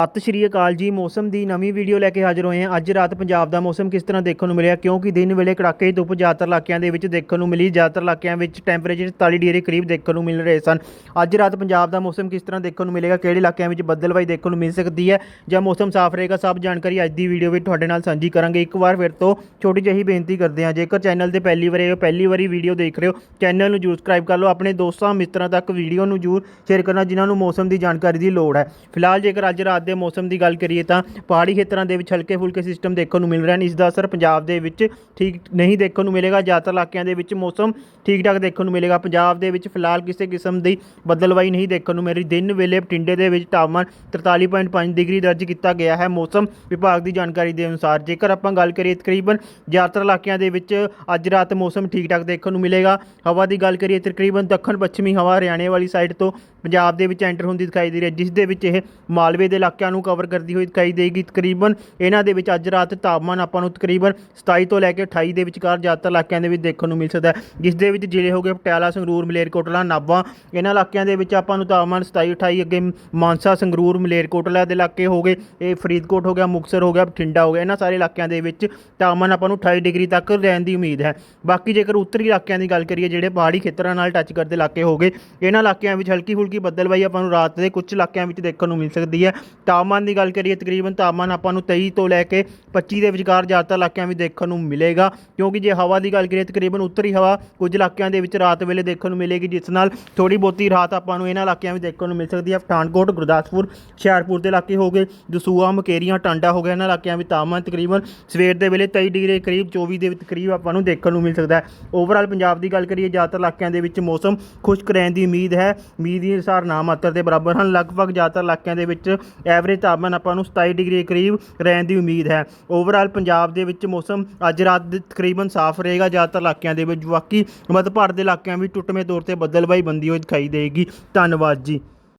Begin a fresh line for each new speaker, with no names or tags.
ਸਤਿ ਸ਼੍ਰੀ ਅਕਾਲ ਜੀ, ਮੌਸਮ ਦੀ ਨਵੀਂ ਵੀਡੀਓ ਲੈ ਕੇ ਹਾਜ਼ਰ ਹੋਏ ਹਾਂ। ਅੱਜ ਰਾਤ ਪੰਜਾਬ ਦਾ ਮੌਸਮ ਕਿਸ ਤਰ੍ਹਾਂ ਦੇਖਣ ਨੂੰ ਮਿਲਿਆ? ਕਿਉਂਕਿ ਦਿਨ ਵੇਲੇ ਕੜਾਕੇ ਦੀ ਧੁੱਪ ਜ਼ਿਆਦਾਤਰ ਇਲਾਕਿਆਂ ਦੇ ਵਿੱਚ ਦੇਖਣ ਨੂੰ ਮਿਲੀ। ਜ਼ਿਆਦਾਤਰ ਇਲਾਕਿਆਂ ਵਿੱਚ ਟੈਂਪਰੇਚਰ 44 ਡਿਗਰੀ ਕਰੀਬ ਦੇਖਣ ਨੂੰ ਮਿਲ ਰਹੇ ਸਨ। ਅੱਜ ਰਾਤ ਪੰਜਾਬ ਦਾ ਮੌਸਮ ਕਿਸ ਤਰ੍ਹਾਂ ਦੇਖਣ ਨੂੰ ਮਿਲੇਗਾ? ਕਿਹੜੇ ਇਲਾਕਿਆਂ ਵਿੱਚ ਬੱਦਲਵਾਈ ਦੇਖਣ ਨੂੰ ਮਿਲ ਸਕਦੀ ਹੈ? ਜਾਂ ਮੌਸਮ ਸਾਫ਼ ਰਹੇਗਾ? ਸਭ ਜਾਣਕਾਰੀ ਅੱਜ ਦੀ ਵੀਡੀਓ ਵਿੱਚ ਤੁਹਾਡੇ ਨਾਲ ਸਾਂਝੀ ਕਰਾਂਗੇ। ਇੱਕ ਵਾਰ ਫਿਰ ਤੋਂ ਛੋਟੀ ਜਿਹੀ ਬੇਨਤੀ ਕਰਦੇ ਹਾਂ। ਜੇਕਰ ਚੈਨਲ ਤੇ ਪਹਿਲੀ ਵਾਰ ਆਏ ਹੋ, ਪਹਿਲੀ ਵਾਰੀ ਵੀਡੀਓ ਦੇਖ ਰਹੇ ਹੋ, ਚੈਨਲ ਨੂੰ ਜਰੂਰ ਸਬਸਕ੍ਰਾਈਬ ਕਰ ਲਓ। ਆਪਣੇ ਦੋਸਤਾਂ ਮਿੱਤਰਾਂ ਤੱਕ ਵੀਡੀਓ ਨੂੰ ਜਰੂਰ ਸ਼ੇਅਰ ਕਰਨਾ, ਜਿਨ੍ਹਾਂ ਨੂੰ ਮੌਸਮ ਦੀ ਜਾਣਕਾਰੀ ਦੀ ਲੋੜ ਹੈ। ਫਿਲਹਾਲ ਜੇਕਰ ਅੱਜ ਰਾਤ ਦੇ ਮੌਸਮ ਦੀ ਗੱਲ ਕਰੀਏ ਤਾਂ ਪਹਾੜੀ ਖੇਤਰਾਂ ਦੇ ਵਿੱਚ ਹਲਕੇ ਫੁਲਕੇ ਸਿਸਟਮ ਦੇਖਣ ਨੂੰ ਮਿਲ ਰਹੇ ਹਨ ਇਸ ਦਾ ਅਸਰ ਪੰਜਾਬ ਦੇ ਵਿੱਚ ਠੀਕ ਨਹੀਂ ਦੇਖਣ ਨੂੰ ਮਿਲੇਗਾ। ਜ਼ਿਆਦਾਤਰ ਇਲਾਕਿਆਂ ਦੇ ਵਿੱਚ ਮੌਸਮ ਠੀਕ ਠਾਕ ਦੇਖਣ ਨੂੰ ਮਿਲੇਗਾ। ਪੰਜਾਬ ਦੇ ਵਿੱਚ ਫਿਲਹਾਲ ਕਿਸੇ ਕਿਸਮ ਦੀ ਬਦਲਵਾਈ ਨਹੀਂ ਦੇਖਣ ਨੂੰ ਮੇਰੀ ਦਿਨ ਵੇਲੇ ਬਠਿੰਡੇ ਦੇ ਵਿੱਚ ਤਾਪਮਾਨ 43.5 ਡਿਗਰੀ ਦਰਜ ਕੀਤਾ ਗਿਆ ਹੈ। ਮੌਸਮ ਵਿਭਾਗ ਦੀ ਜਾਣਕਾਰੀ ਦੇ ਅਨੁਸਾਰ ਜੇਕਰ ਆਪਾਂ ਗੱਲ ਕਰੀਏ ਤਕਰੀਬਨ ਜ਼ਿਆਦਾਤਰ ਇਲਾਕਿਆਂ ਦੇ ਵਿੱਚ ਅੱਜ ਰਾਤ ਮੌਸਮ ਠੀਕ ਠਾਕ ਦੇਖਣ ਨੂੰ ਮਿਲੇਗਾ। ਹਵਾ ਦੀ ਗੱਲ ਕਰੀਏ ਤਕਰੀਬਨ ਦੱਖਣ ਪੱਛਮੀ ਹਵਾ ਹਰਿਆਣੇ ਵਾਲੀ ਸਾਈਡ ਤੋਂ ਪੰਜਾਬ ਦੇ ਵਿੱਚ ਐਂਟਰ ਹੁੰਦੀ ਦਿਖਾਈ ਦੇ ਰਹੀ ਹੈ, ਜਿਸ ਦੇ ਵਿੱਚ ਇਹ ਮਾਲਵੇ ਦੇ ਇਲਾਕੇ ਇਲਾਕਿਆਂ ਨੂੰ ਕਵਰ ਕਰਦੀ ਹੋਈ ਦਿਖਾਈ ਦੇਗੀ। ਤਕਰੀਬਨ ਇਹਨਾਂ ਦੇ ਵਿੱਚ ਅੱਜ ਰਾਤ ਤਾਪਮਾਨ ਆਪਾਂ ਨੂੰ ਤਕਰੀਬਨ 27 ਤੋਂ ਲੈ ਕੇ 28 ਦੇ ਵਿਚਕਾਰ ਜ਼ਿਆਦਾਤਰ ਇਲਾਕਿਆਂ ਦੇ ਵਿੱਚ ਦੇਖਣ ਨੂੰ ਮਿਲ ਸਕਦਾ ਹੈ। ਜਿਸ ਦੇ ਵਿੱਚ ਜ਼ਿਲ੍ਹੇ ਹੋ ਗਏ ਪਟਿਆਲਾ, ਸੰਗਰੂਰ, ਮਲੇਰਕੋਟਲਾ, ਨਾਭਾ। ਇਹਨਾਂ ਇਲਾਕਿਆਂ ਦੇ ਵਿੱਚ ਆਪਾਂ ਨੂੰ ਤਾਪਮਾਨ 27 28 ਅੱਗੇ ਮਾਨਸਾ, ਸੰਗਰੂਰ, ਮਲੇਰਕੋਟਲਾ ਦੇ ਇਲਾਕੇ ਹੋ ਗਏ। ਇਹ ਫਰੀਦਕੋਟ ਹੋ ਗਿਆ, ਮੁਕਤਸਰ ਹੋ ਗਿਆ, ਬਠਿੰਡਾ ਹੋ ਗਿਆ। ਇਹਨਾਂ ਸਾਰੇ ਇਲਾਕਿਆਂ ਦੇ ਵਿੱਚ ਤਾਪਮਾਨ ਆਪਾਂ ਨੂੰ 28 ਡਿਗਰੀ ਤੱਕ ਰਹਿਣ ਦੀ ਉਮੀਦ ਹੈ। ਬਾਕੀ ਜੇਕਰ ਉੱਤਰੀ ਇਲਾਕਿਆਂ ਦੀ ਗੱਲ ਕਰੀਏ, ਜਿਹੜੇ ਪਹਾੜੀ ਖੇਤਰਾਂ ਨਾਲ ਟੱਚ ਕਰਦੇ ਇਲਾਕੇ ਹੋ ਗਏ, ਇਹਨਾਂ ਇਲਾਕਿਆਂ ਵਿੱਚ ਹਲਕੀ ਫੁਲਕੀ ਬੱਦਲਵਾਈ ਆਪਾਂ ਨੂੰ ਰਾਤ ਦੇ ਕੁਝ ਇਲਾਕਿਆਂ ਵਿੱਚ ਦੇਖਣ ਨੂੰ ਮਿਲ ਸਕਦੀ ਹੈ। ਤਾਪਮਾਨ ਦੀ ਗੱਲ ਕਰੀਏ, ਤਕਰੀਬਨ ਤਾਪਮਾਨ ਆਪਾਂ ਨੂੰ 23 ਤੋਂ ਲੈ ਕੇ 25 ਦੇ ਵਿਚਕਾਰ ਜ਼ਿਆਦਾਤਰ ਇਲਾਕਿਆਂ ਵਿੱਚ ਦੇਖਣ ਨੂੰ ਮਿਲੇਗਾ। ਕਿਉਂਕਿ ਜੇ ਹਵਾ ਦੀ ਗੱਲ ਕਰੀਏ, ਤਕਰੀਬਨ ਉੱਤਰੀ ਹਵਾ ਕੁਝ ਇਲਾਕਿਆਂ ਦੇ ਵਿੱਚ ਰਾਤ ਵੇਲੇ ਦੇਖਣ ਨੂੰ ਮਿਲੇਗੀ, ਜਿਸ ਨਾਲ ਥੋੜੀ ਬਹੁਤੀ ਰਾਤ ਆਪਾਂ ਨੂੰ ਇਹਨਾਂ ਇਲਾਕਿਆਂ ਵਿੱਚ ਦੇਖਣ ਨੂੰ ਮਿਲ ਸਕਦੀ ਹੈ। ਪਠਾਨਕੋਟ, ਗੁਰਦਾਸਪੁਰ, ਹੁਸ਼ਿਆਰਪੁਰ ਦੇ ਇਲਾਕੇ ਹੋ ਗਏ ਦਸੂਆ ਮਕੇਰੀਆਂ, ਟਾਂਡਾ ਹੋ ਗਿਆ, ਇਹਨਾਂ ਇਲਾਕਿਆਂ ਵਿੱਚ ਤਾਪਮਾਨ ਤਕਰੀਬਨ ਸਵੇਰ ਦੇ ਵੇਲੇ 23 ਡਿਗਰੀ ਦੇ ਕਰੀਬ 24 ਦੇ ਕਰੀਬ ਆਪਾਂ ਨੂੰ ਦੇਖਣ ਨੂੰ ਮਿਲ ਸਕਦਾ ਹੈ। ਓਵਰਆਲ ਪੰਜਾਬ ਦੀ ਗੱਲ ਕਰੀਏ, ਜ਼ਿਆਦਾਤਰ ਇਲਾਕਿਆਂ ਦੇ ਵਿੱਚ ਮੌਸਮ ਖੁਸ਼ਕ ਰਹਿਣ ਦੀ ਉਮੀਦ ਹੈ। ਉਮੀਦ ਦੇ ਅਨੁਸਾਰ ਨਾ ਮਾਤਰ ਦੇ ਬਰਾਬਰ ਹਨ। ਲਗਭਗ ਜ਼ਿਆਦਾਤਰ ਇਲਾਕਿਆਂ ਦੇ ਵਿੱਚ ਐਵਰੇਜ ਤਾਪਮਾਨ ਆਪਾਂ ਨੂੰ 27 ਡਿਗਰੀ ਕਰੀਬ ਰਹਿਣ ਦੀ ਉਮੀਦ ਹੈ। ਓਵਰਆਲ ਪੰਜਾਬ ਦੇ ਵਿੱਚ ਮੌਸਮ ਅੱਜ ਰਾਤ ਦੇ ਤਕਰੀਬਨ ਸਾਫ਼ ਰਹੇਗਾ, ਜ਼ਿਆਦਾਤਰ ਇਲਾਕਿਆਂ ਦੇ ਵਿੱਚ, ਬਾਕੀ ਮੱਧ ਭਾਰਤ ਦੇ ਇਲਾਕਿਆਂ ਵਿੱਚ ਟੁੱਟਵੇਂ ਤੌਰ ਤੇ ਬੱਦਲਬਾਈ ਬੰਦੀ ਹੋਈ ਦਿਖਾਈ ਦੇਗੀ ਧੰਨਵਾਦ ਜੀ।